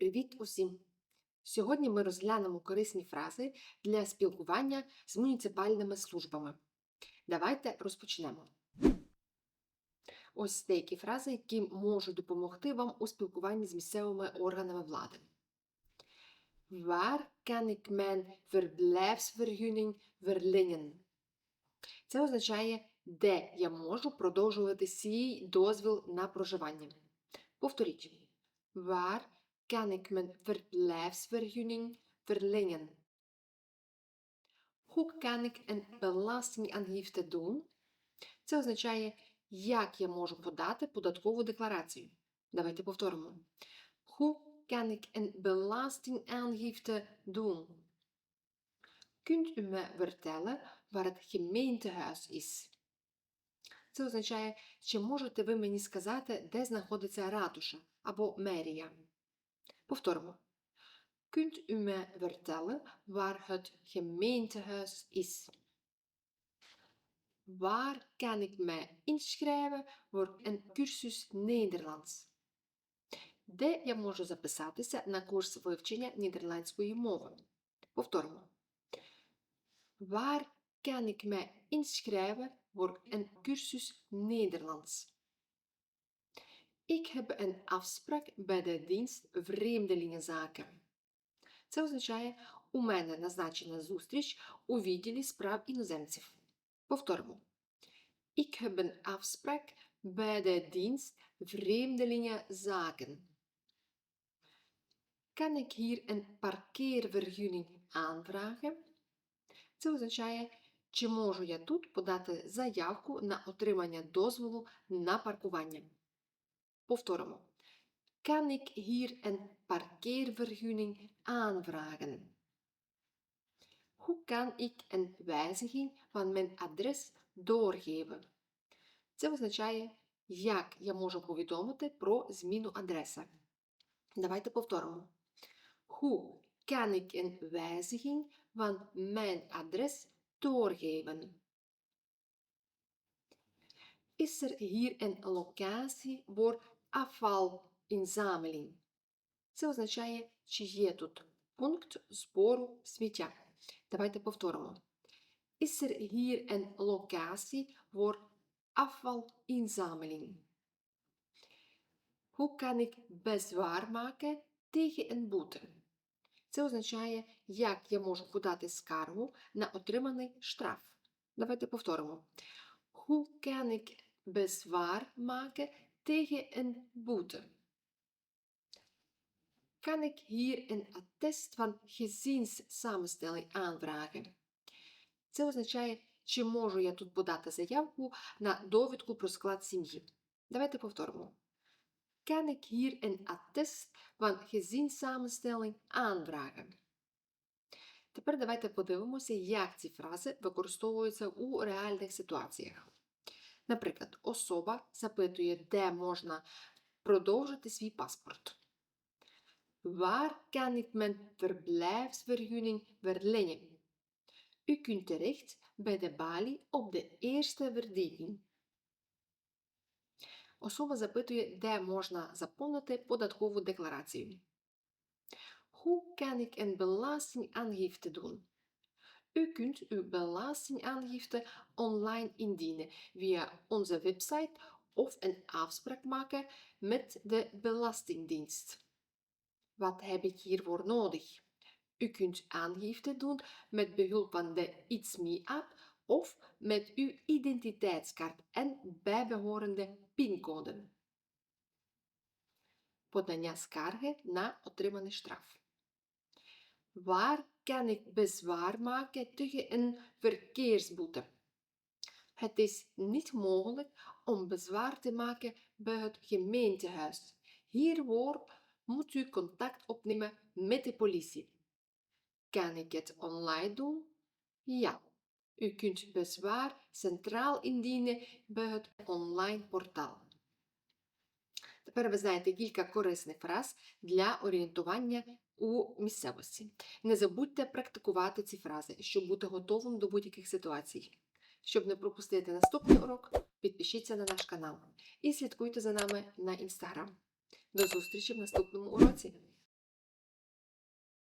Привіт усім! Сьогодні ми розглянемо корисні фрази для спілкування з муніципальними службами. Давайте розпочнемо. Ось деякі фрази, які можуть допомогти вам у спілкуванні з місцевими органами влади. Waar kan ik mijn? Це означає, де я можу продовжувати свій дозвіл на проживання. Повторіть. Waar kan ik mijn verblijfsvergunning verlengen? Hoe kan ik een belastingaangifte doen? Це означає, як я можу подати податкову декларацію. Давайте повторимо. Hoe kan ik een belastingaangifte doen? Kunt u me vertellen waar het gemeentehuis is? Це означає, чи можете ви мені сказати, де знаходиться ратуша або мерія? Повторимо. Kunt u me vertellen waar het gemeentehuis is? Waar kan ik mij inschrijven voor een cursus Nederlands? Де я можу записатися на курс вивчення нідерландської мови? Повторимо. Waar kan ik mij inschrijven voor een cursus Nederlands? Ik heb een afspraak bij de dienst Vreemdelingenzaken. Це означає, у мене назначена зустріч у відділі справ іноземців. Повторимо. Ik heb een afspraak bij de dienst Vreemdelingenzaken. Kan ik hier een parkeervergunning aanvragen? Це означає, чи можу я тут подати заявку на отримання дозволу на паркування. Повторимо. Kan ik hier een parkeervergunning aanvragen? Hoe kan ik een wijziging van mijn adres doorgeven? Це означає, як я можу повідомити про зміну адреси. Давайте повторимо. Hoe kan ik een wijziging van mijn adres doorgeven? Is er hier een locatie voor afvalinzameling? Це означає, чи є тут пункт збору сміття. Давайте повторимо. Is er hier een locatie voor afvalinzameling? Hoe kan ik bezwaar maken tegen een boete? Це означає, як я можу подати скаргу на отриманий штраф. Давайте повторимо. Hoe kan ik bezwaar maken tegen een boete? Kan ik hier een attest van gezinssamenstelling aanvragen? Це означає, чи можу я тут подати заявку на довідку про склад сім'ї. Давайте повторимо. Kan ik hier een attest van gezinssamenstelling aanvragen? Тепер давайте подивимося, як ці фрази використовуються у реальних ситуаціях. Наприклад, особа запитує, де можна продовжити свій паспорт. Waar kan ik mijn verblijfsvergunning verlengen? U kunt terecht bij de balie op de eerste verdieping. Особа запитує, де можна заповнити податкову декларацію. Hoe kan ik een belastingaangifte doen? U kunt uw belastingaangifte online indienen via onze website of een afspraak maken met de Belastingdienst. Wat heb ik hiervoor nodig? U kunt aangifte doen met behulp van de Itsme app of met uw identiteitskaart en bijbehorende pincode. Podania skarge na otrzymane straf. Waar kan ik bezwaar maken tegen een verkeersboete? Het is niet mogelijk om bezwaar te maken bij het gemeentehuis. Hiervoor moet u contact opnemen met de politie. Kan ik het online doen? Ja. U kunt bezwaar centraal indienen bij het online portaal. Тепер ви знаєте кілька корисних фраз для орієнтування у місцевості. Не забудьте практикувати ці фрази, щоб бути готовим до будь-яких ситуацій. Щоб не пропустити наступний урок, підпишіться на наш канал і слідкуйте за нами на інстаграм. До зустрічі в наступному уроці!